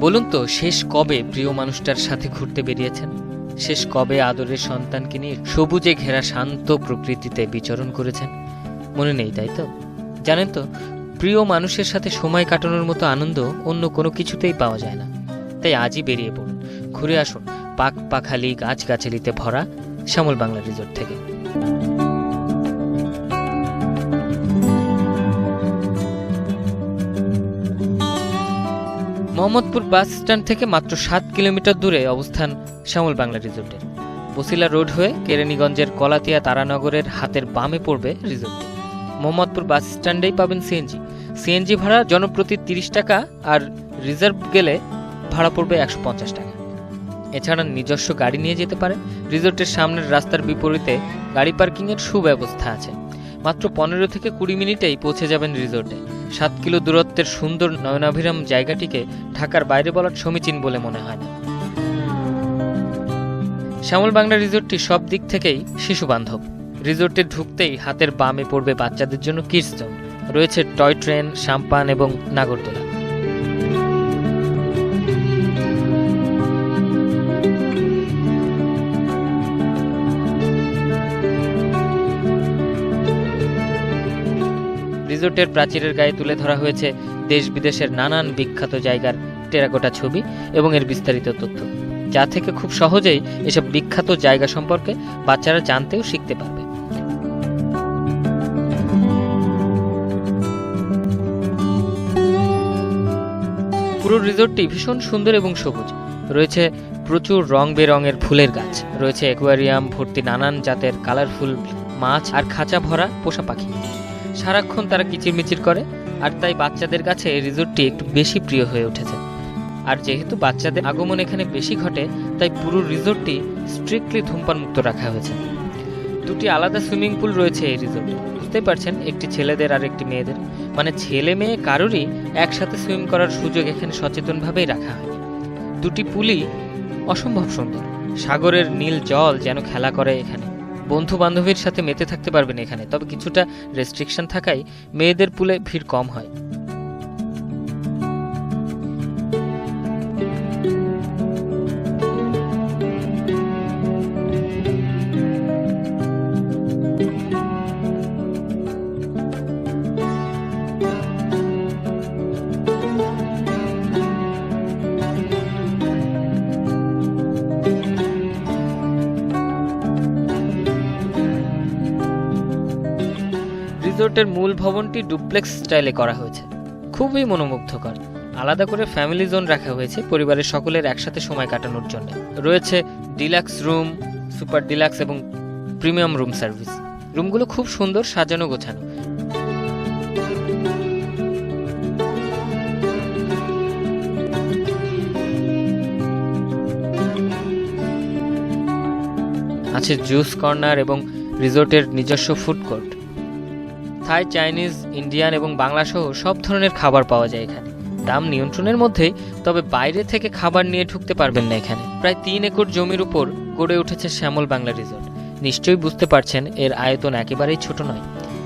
বলুন তো, শেষ কবে প্রিয় মানুষটার সাথে ঘুরতে বেরিয়েছেন? শেষ কবে আদরের সন্তানকে নিয়ে সবুজে ঘেরা শান্ত প্রকৃতিতে বিচরণ করেছেন? মনে নেই, তাই তো? জানেন তো, প্রিয় মানুষের সাথে সময় কাটানোর মতো আনন্দ অন্য কোনো কিছুতেই পাওয়া যায় না। তাই আজই বেরিয়ে পড়ুন। ঘুরে আসুন, পাক পাখালি গাছগাছালিতে ভরা শ্যামল বাংলা রিজোর্ট থেকে। মোহাম্মদপুর বাস স্ট্যান্ড থেকে মাত্র সাত কিলোমিটার দূরে অবস্থান শ্যামল বাংলা রিসোর্টের বসিলা রোড হয়ে কেরানীগঞ্জের কলাতিয়া তারানগরের হাতের বামে পড়বে রিসোর্টটি। মোহাম্মদপুর বাস স্ট্যান্ডেই পাবেন সিএনজি সিএনজি ভাড়া জনপ্রতি তিরিশ টাকা আর রিজার্ভ গেলে ভাড়া পড়বে একশো পঞ্চাশ টাকা। এছাড়া নিজস্ব গাড়ি নিয়ে যেতে পারে রিসোর্টের সামনের রাস্তার বিপরীতে গাড়ি পার্কিংয়ের সুব্যবস্থা আছে। মাত্র পনেরো থেকে কুড়ি মিনিটেই পৌঁছে যাবেন রিসোর্টে। সাত কিলো দূরত্বের সুন্দর নয়নাভিরাম জায়গাটিকে ঢাকার বাইরে বলার সমীচীন বলে মনে হয়। না শ্যামল বাংলা রিজোর্টটি সব দিক থেকেই শিশু বান্ধব রিজোর্টে ঢুকতেই হাতের বামে পড়বে বাচ্চাদের জন্য কিডস রয়েছে টয় ট্রেন সাম্পান এবং নাগরদোলা। রিসোর্টের প্রাচীরের গায়ে তুলে ধরা হয়েছে দেশ বিদেশের নানান বিখ্যাত জায়গার টেরাকোটা ছবি এবং এর বিস্তারিত তথ্য, যা থেকে খুব সহজেই এসব বিখ্যাত জায়গা সম্পর্কে বাচ্চারা জানতেও শিখতে পারবে। পুরো রিসোর্টটি ভীষণ সুন্দর এবং সবুজ। রয়েছে প্রচুর রং বেরঙের ফুলের গাছ, রয়েছে অ্যাকোয়ারিয়াম ভর্তি নানান জাতের কালারফুল মাছ আর খাঁচা ভরা পোষা পাখি। সারাক্ষণ তারা কিচিরমিচির করে, আর তাই বাচ্চাদের কাছে এই রিসোর্টটি একটু বেশি প্রিয় হয়ে উঠেছে। আর যেহেতু বাচ্চাদের আগমন এখানে বেশি ঘটে, তাই পুরো রিসোর্টটি স্ট্রিক্টলি ধূমপান মুক্ত রাখা হয়েছে। দুটি আলাদা সুইমিং পুল রয়েছে এই রিসোর্টে বুঝতেই পারছেন, একটি ছেলেদের আর একটি মেয়েদের। মানে ছেলে মেয়ে কারোরই একসাথে সুইম করার সুযোগ এখানে সচেতনভাবেই রাখা হয়। দুটি পুলই অসম্ভব সুন্দর। সাগরের নীল জল যেন খেলা করে এখানে। বন্ধু বান্ধবীর সাথে মেতে থাকতে পারবেন এখানে, তবে কিছুটা রেস্ট্রিকশন থাকায় মেয়েদের পুলে ভিড় কম হয়। রিসোর্টের মূল ভবনটি ডুপ্লেক্স স্টাইলে করা হয়েছে। খুবই মনোমুগ্ধকর। আলাদা করে ফ্যামিলি জোন রাখা হয়েছে পরিবারের সকলের একসাথে সময় কাটানোর জন্য। রয়েছে ডিলাক্স রুম, সুপার ডিলাক্স এবং প্রিমিয়াম রুম সার্ভিস। রুমগুলো খুব সুন্দর সাজানো গোছানো। আছে জুস কর্নার এবং রিসোর্টের নিজস্ব food court. Thai, Chinese, Indian এবং বাংলা সহ সব ধরনের খাবার পাওয়া যায় এখানে। দাম নিয়ন্ত্রণের মধ্যেই, তবে বাইরে থেকে খাবার নিয়ে ঢুকতে পারবেন না এখানে। প্রায় তিন একর জমির উপর গড়ে উঠেছে শ্যামল বাংলা রিসোর্ট। নিশ্চয়ই বুঝতে পারছেন, এর আয়তন একেবারেই ছোট নয়।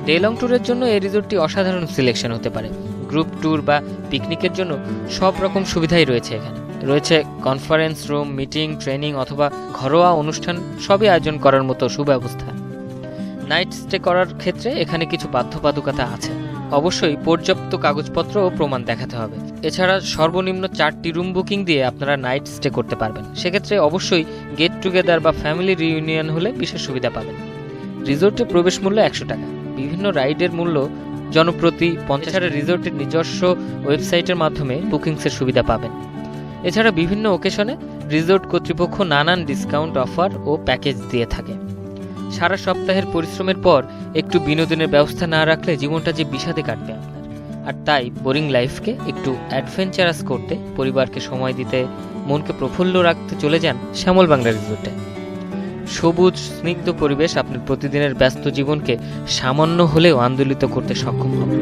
ডে লং ট্যুরের জন্য এই রিসোর্টটি অসাধারণ সিলেকশন হতে পারে। গ্রুপ ট্যুর বা পিকনিকের জন্য সব রকম সুবিধাই রয়েছে এখানে। রয়েছে কনফারেন্স রুম, মিটিং, ট্রেনিং অথবা ঘরোয়া অনুষ্ঠান, সবই আয়োজন করার মতো সুব্যবস্থা। নাইট স্টে করার ক্ষেত্রে এখানে কিছু বাধ্যবাধকতা আছে। অবশ্যই পর্যাপ্ত কাগজপত্র ও প্রমাণ দেখাতে হবে। এছাড়া সর্বনিম্ন চারটি রুম বুকিং দিয়ে আপনারা নাইট স্টে করতে পারবেন। সেক্ষেত্রে অবশ্যই গেট টুগেদার বা ফ্যামিলি রিইউনিয়ন হলে বিশেষ সুবিধা পাবেন। রিসোর্টে প্রবেশ মূল্য একশো টাকা। বিভিন্ন রাইডের মূল্য জনপ্রতি পঞ্চাশ হাজার রিসোর্টের নিজস্ব ওয়েবসাইটের মাধ্যমে বুকিংসের সুবিধা পাবেন। এছাড়া বিভিন্ন ওকেশনে রিসোর্ট কর্তৃপক্ষ নানান ডিসকাউন্ট অফার ও প্যাকেজ দিয়ে থাকে। সারা সপ্তাহের পরিশ্রমের পর একটু বিনোদনের ব্যবস্থা না রাখলে জীবনটা যে বিষাদে কাটবে আপনার। আর তাই বোরিং লাইফকে একটু অ্যাডভেঞ্চারাস করতে, পরিবারকে সময় দিতে, মনকে প্রফুল্ল রাখতে চলে যান শ্যামল বাংলা রিসোর্টে। সবুজ, স্নিগ্ধ পরিবেশ আপনার প্রতিদিনের ব্যস্ত জীবনকে সামান্য হলেও আন্দোলিত করতে সক্ষম হবে।